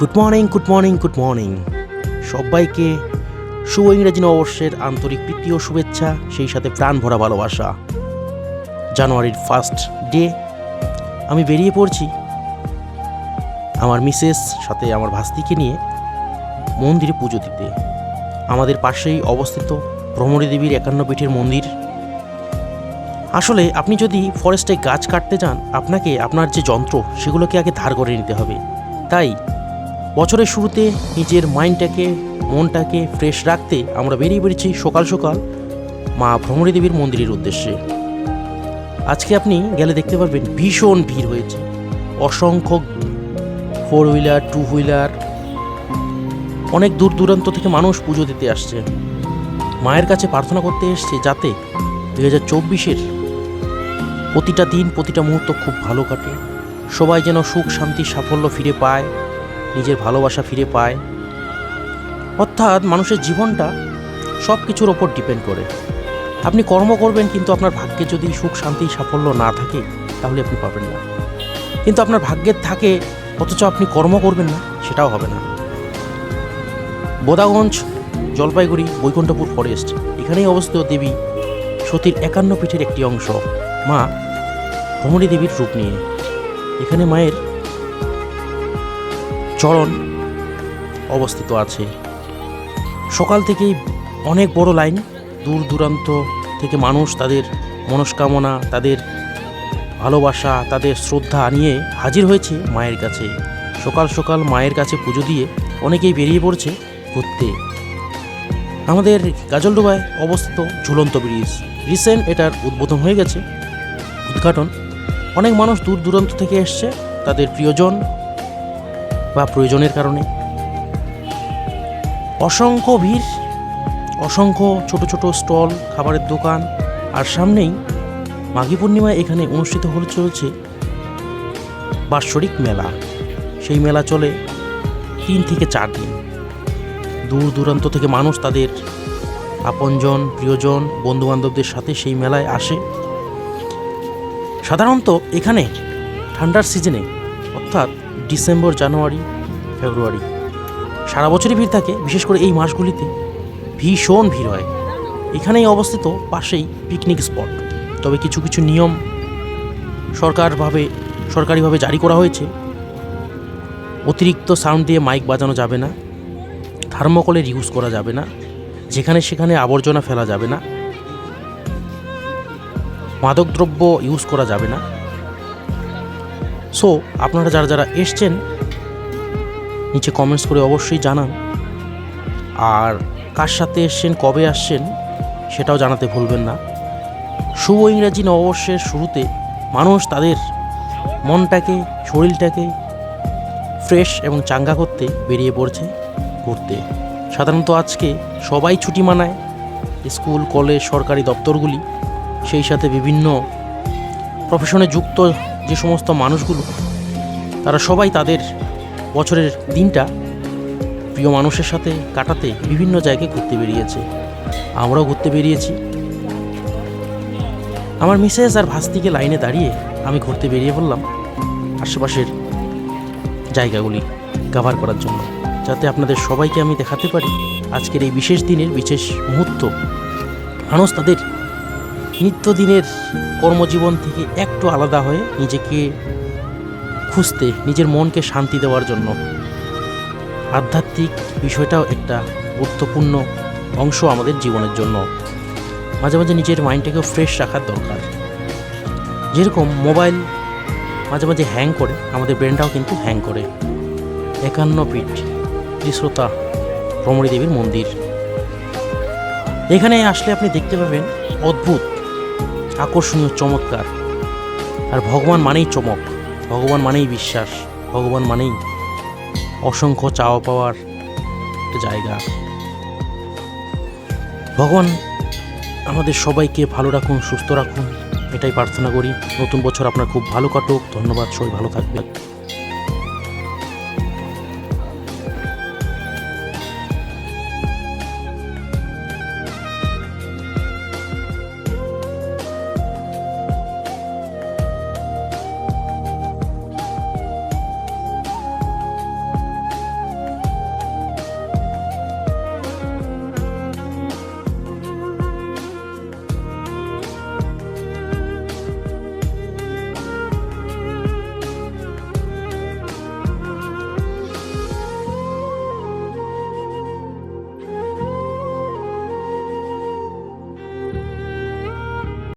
Good morning good morning good morning সবাইকে শুভ ইংরেজি নববর্ষের আন্তরিক প্রীতি ও শুভেচ্ছা, সেই সাথে প্রাণ ভরা ভালোবাসা। জানুয়ারির ফার্স্ট ডে আমি বেরিয়ে পড়ছি। আমার মিসেস সাথে আমার ভাস্তিকে নিয়ে মন্দিরে পুজো দিতে। আমাদের পাশেই অবস্থিত ভ্রমণী দেবীর একান্ন পীঠের মন্দির। আসলে আপনি যদি ফরেস্টে গাছ কাটতে যান, আপনাকে, আপনার যে যন্ত্র, সেগুলোকে আগে ধার করে নিতে হবে। তাই বছরের শুরুতে নিজের মাইন্ডটাকে, মনটাকে ফ্রেশ রাখতে আমরা বেরিয়ে পড়েছি সকাল সকাল মা ভ্রমরী দেবীর মন্দিরের উদ্দেশ্যে। আজকে আপনি গেলে দেখতে পারবেন ভীষণ ভিড় হয়েছে। অসংখ্য ফোর হুইলার টু হুইলার অনেক দূর দূরান্ত থেকে মানুষ পুজো দিতে আসছে। মায়ের কাছে প্রার্থনা করতে এসছে যাতে দু হাজার চব্বিশের প্রতিটা দিন, প্রতিটা মুহূর্ত খুব ভালো কাটে। সবাই যেন সুখ, শান্তি, সাফল্য ফিরে পায়। নিজের ভালোবাসা ফিরে পায়। অর্থাৎ মানুষের জীবনটা সব কিছুর ওপর ডিপেন্ড করে। আপনি কর্ম করবেন কিন্তু আপনার ভাগ্যে যদি সুখ, শান্তি, সাফল্য না থাকে, তাহলে আপনি পাবেন না। কিন্তু আপনার ভাগ্যের থাকে, অথচ আপনি কর্ম করবেন না, সেটাও হবে না। বোদাগঞ্জ, জলপাইগুড়ি, বৈকুণ্ঠপুর ফরেস্ট এখানেই অবস্থিত দেবী সতীর একান্ন পীঠের একটি অংশ। মা ভ্রমরী দেবীর রূপ নিয়ে। এখানে মায়ের চরণ অবস্থিত আছে। সকাল থেকেই অনেক বড় লাইন, দূর দূরান্ত থেকে মানুষ তাদের মনস্কামনা, তাদের ভালোবাসা, তাদের শ্রদ্ধা নিয়ে হাজির হয়েছে মায়ের কাছে। সকাল সকাল মায়ের কাছে পুজো দিয়ে অনেকেই বেরিয়ে পড়ছে ঘুরতে। আমাদের গাজলডোবায় অবস্থিত ঝুলন্ত ব্রিজ। রিসেন্ট এটার উদ্বোধন হয়ে গেছে। উদ্ঘাটন। অনেক মানুষ দূর দূরান্ত থেকে এসছে। তাদের প্রিয়জন বা প্রয়োজনের কারণে। অসংখ্য ভিড়, অসংখ্য ছোট ছোট স্টল, খাবারের দোকান, আর সামনেই মাঘী পূর্ণিমায় এখানে অনুষ্ঠিত হতে চলছে বাৎসরিক মেলা। সেই মেলা চলে তিন থেকে চার দিন। দূর দূরান্ত থেকে মানুষ তাদের আপনজন, প্রিয়জন, বন্ধুবান্ধবদের সাথে সেই মেলায় আসে। সাধারণত এখানে ঠান্ডার সিজনে, অর্থাৎ ডিসেম্বর, জানুয়ারি, ফেব্রুয়ারি। সারা বছরই ভিড় থাকে, বিশেষ করে এই মাসগুলিতে। ভীষণ ভিড় হয়। এখানেই অবস্থিত পাশেই পিকনিক স্পট তবে কিছু কিছু নিয়ম সরকারভাবে, সরকারিভাবে জারি করা হয়েছে। অতিরিক্ত সাউন্ড দিয়ে মাইক বাজানো যাবে না। থার্মোকলের ইউজ করা যাবে না। যেখানে সেখানে আবর্জনা ফেলা যাবে না। মাদকদ্রব্য ইউজ করা যাবে না। সো আপনারা যারা যারা এসছেন, নিচে কমেন্টস করে অবশ্যই জানান। আর কার সাথে এসছেন, কবে আসছেন, সেটাও জানাতে ভুলবেন না। শুভ ইংরাজি নববর্ষের শুরুতে মানুষ তাদের মনটাকে, শরীরটাকে ফ্রেশ এবং চাঙ্গা করতে বেরিয়ে পড়ছে ঘুরতে। সাধারণত আজকে সবাই ছুটি মানায়, স্কুল, কলেজ, সরকারি দপ্তরগুলি, সেই সাথে বিভিন্ন প্রফেশনে যুক্ত যে সমস্ত মানুষগুলো, তারা সবাই তাদের বছরের দিনটা প্রিয় মানুষের সাথে কাটাতে বিভিন্ন জায়গায় ঘুরতে বেরিয়েছে। আমরাও ঘুরতে বেরিয়েছি। আমার মিসেস আর ভাস্তিকে লাইনে দাঁড়িয়ে আমি ঘুরতে বেরিয়ে পড়লাম আশেপাশের জায়গাগুলি কাভার করার জন্য, যাতে আপনাদের সবাইকে আমি দেখাতে পারি আজকের এই বিশেষ দিনের বিশেষ মুহূর্ত। মানুষ তাদের নিত্যদিনের কর্মজীবন থেকে একটু আলাদা হয়ে নিজেকে খুঁজতে, নিজের মনকে শান্তি দেওয়ার জন্য। আধ্যাত্মিক বিষয়টাও একটা গুরুত্বপূর্ণ অংশ আমাদের জীবনের জন্য। মাঝে মাঝে নিজের মাইন্ডটাকেও ফ্রেশ রাখার দরকার। যেরকম মোবাইল মাঝে মাঝে হ্যাং করে, আমাদের ব্রেনটাও কিন্তু হ্যাং করে। একান্ন ফিট ত্রিশ্রোতা ভ্রমরী দেবীর মন্দির। এখানে আসলে আপনি দেখতে পাবেন অদ্ভুত আকর্ষণীয়, চমৎকার। আর ভগবান মানেই চমক, ভগবান মানেই বিশ্বাস, ভগবান মানেই অসংখ্য চাওয়া পাওয়ার জায়গা। ভগবান, আমাদের সবাইকে ভালো রাখুন, সুস্থ রাখুন, এটাই প্রার্থনা করি। নতুন বছর আপনার খুব ভালো কাটুক। ধন্যবাদ, সবাই ভালো থাকবে